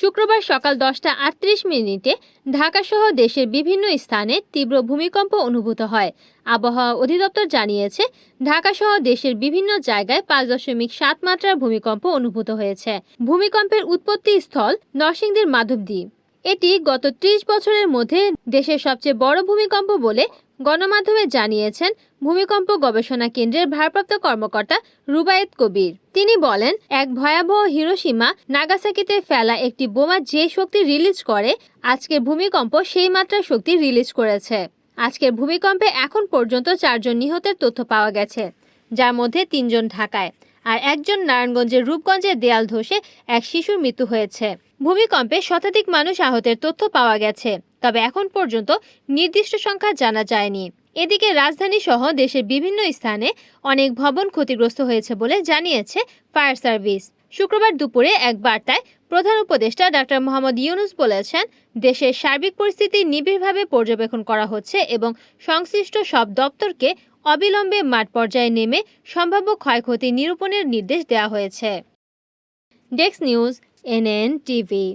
শুক্রবার সকাল দশটা আটত্রিশ মিনিটে ঢাকাসহ দেশের বিভিন্ন স্থানে তীব্র ভূমিকম্প অনুভূত হয়। আবহাওয়া অধিদপ্তর জানিয়েছে, ঢাকাসহ দেশের বিভিন্ন জায়গায় পাঁচ দশমিক সাত মাত্রার ভূমিকম্প অনুভূত হয়েছে। ভূমিকম্পের উৎপত্তি স্থল নরসিংদীর মাধবদ্বীপ। এটি গত ত্রিশ বছরের মধ্যে দেশের সবচেয়ে বড় ভূমিকম্প বলে গণমাধ্যমে জানিয়েছেন ভূমিকম্প গবেষণা কেন্দ্রের ভারপ্রাপ্ত কর্মকর্তা রুবায়েত কবির। তিনি বলেন, এক ভয়াবহ হিরোসীমা নাগাসাকিতে ফেলা একটি বোমা যে শক্তি রিলিজ করে আজকের ভূমিকম্প সেই মাত্রার শক্তি রিলিজ করেছে। আজকের ভূমিকম্পে এখন পর্যন্ত চারজন নিহতের তথ্য পাওয়া গেছে, যার মধ্যে তিনজন ঢাকায়। আর একজন নারায়ণগঞ্জের রূপগঞ্জের দেয়াল ধসে এক শিশুর মৃত্যু হয়েছে। ভূমিকম্পে শতাধিক মানুষ আহতের তথ্য পাওয়া গেছে, তবে এখন পর্যন্ত নির্দিষ্ট সংখ্যা জানা যায়নি। এদিকে রাজধানী সহ দেশের বিভিন্ন স্থানে অনেক ভবন ক্ষতিগ্রস্ত হয়েছে বলে জানিয়েছে ফায়ার সার্ভিস। শুক্রবার দুপুরে এক বার্তায় প্রধান উপদেষ্টা ডাক্তার মোহাম্মদ ইউনুস বলেছেন, দেশের সার্বিক পরিস্থিতি নিবিড়ভাবে পর্যবেক্ষণ করা হচ্ছে এবং সংশ্লিষ্ট সব দপ্তরকে অবিলম্বে মাঠ পর্যায়ে নেমে সম্ভাব্য ক্ষয়ক্ষতি নিরূপণের নির্দেশ দেওয়া হয়েছে। Desk news, NN TV.